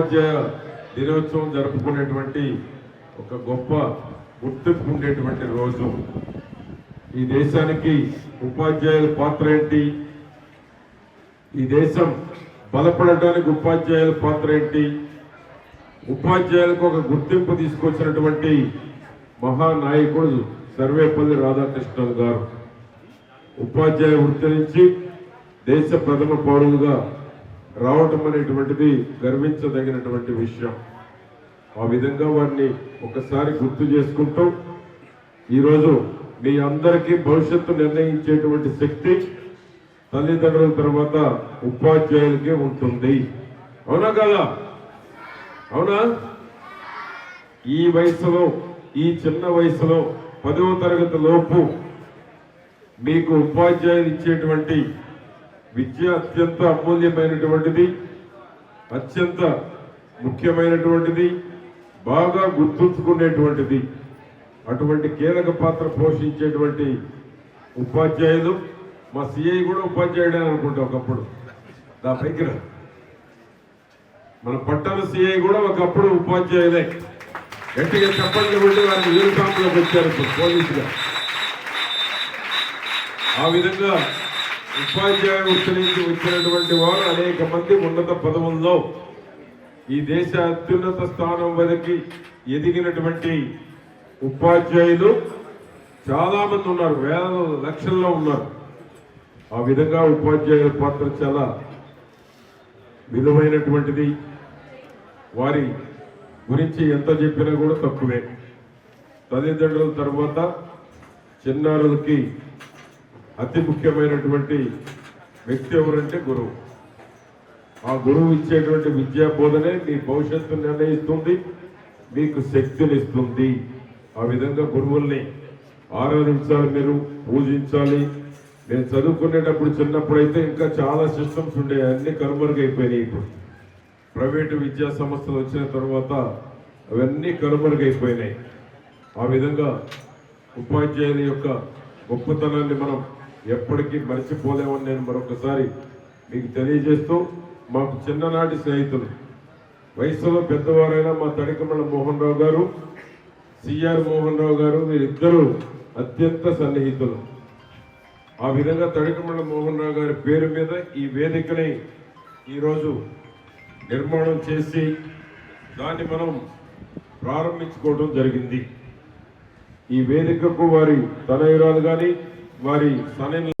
ఉపాధ్యాయ దినోత్సవం జరుపుకునేటువంటి ఒక గొప్ప గుర్తింపు ఉండేటువంటి రోజు. ఈ దేశానికి ఉపాధ్యాయుల పాత్ర ఏంటి? ఈ దేశం బలపడటానికి ఉపాధ్యాయుల పాత్ర ఏంటి? ఉపాధ్యాయులకు ఒక గుర్తింపు తీసుకొచ్చినటువంటి మహానాయకుడు సర్వేపల్లి రాధాకృష్ణన్ గారు. ఉపాధ్యాయ వృత్తి నుంచి దేశ ప్రథమ పౌరులుగా రావటం అనేటువంటిది గర్వించదగినటువంటి విషయం. ఆ విధంగా వారిని ఒకసారి గుర్తు చేసుకుంటూ ఈరోజు మీ అందరికీ భవిష్యత్తు నిర్ణయించేటువంటి శక్తి తల్లిదండ్రుల తర్వాత ఉపాధ్యాయులకే ఉంటుంది. అవునా కదా? అవునా? ఈ వయసులో ఈ చిన్న వయసులో పదవ తరగతి లోపు మీకు ఉపాధ్యాయులు ఇచ్చేటువంటి విద్య అత్యంత అమూల్యమైనటువంటిది అత్యంత ముఖ్యమైనటువంటిది బాగా గుర్తుంచుకునేటువంటిది. అటువంటి కీలక పాత్ర పోషించేటువంటి ఉపాధ్యాయులు మా సిఐ కూడా ఉపాధ్యాయుడే అనుకుంటా ఒకప్పుడు. దా దగ్గర మన పట్టణ సిఐ కూడా ఒకప్పుడు ఉపాధ్యాయులే. గట్టిగా చెప్పండి కొట్టి వారికి యూనిఫామ్లోకి వచ్చారు పోలీసుగా ఆ విధంగా ఉపాధ్యాయ వృత్తి నుంచి వచ్చినటువంటి వారు అనేక మంది ఉన్నత పదవుల్లో ఈ దేశ అత్యున్నత స్థానం వరకు ఎదిగినటువంటి ఉపాధ్యాయులు చాలా మంది ఉన్నారు వేల లక్షల్లో ఉన్నారు. ఆ విధంగా ఉపాధ్యాయుల పాత్ర చాలా విలువైనటువంటిది. వారి గురించి ఎంత చెప్పినా కూడా తక్కువే. తల్లిదండ్రుల తర్వాత చిన్నారులకి అతి ముఖ్యమైనటువంటి వ్యక్తి ఎవరంటే గురువు. ఆ గురువు ఇచ్చేటువంటి విద్యా బోధనే మీ భవిష్యత్తు నిర్ణయిస్తుంది మీకు శక్తినిస్తుంది ఆ విధంగా గురువుల్ని ఆరాధించాలి మీరు పూజించాలి. నేను చదువుకునేటప్పుడు చిన్నప్పుడు అయితే ఇంకా చాలా సిస్టమ్స్ ఉండేవి అన్ని కనుమరుగైపోయినాయి ఇప్పుడు. ప్రైవేటు విద్యా సంస్థలు వచ్చిన తర్వాత అవన్నీ కనుమరుగైపోయినాయి. ఆ విధంగా ఉపాధ్యాయుల యొక్క గొప్పతనాన్ని మనం ఎప్పటికీ మర్చిపోలేమని నేను మరొకసారి మీకు తెలియజేస్తూ మాకు చిన్ననాటి స్నేహితులు. వయసులో పెద్దవారైన మా తడికమల మోహన్ రావు గారు సిఆర్ మోహన్ రావు గారు వీరిద్దరూ అత్యంత సన్నిహితులు. ఆ విధంగా తడికమల మోహన్ రావు గారి పేరు మీద ఈ వేదికని ఈరోజు నిర్మాణం చేసి దాన్ని మనం ప్రారంభించుకోవడం జరిగింది. ఈ వేదికకు వారి తనయురాలు కానీ వారి సనని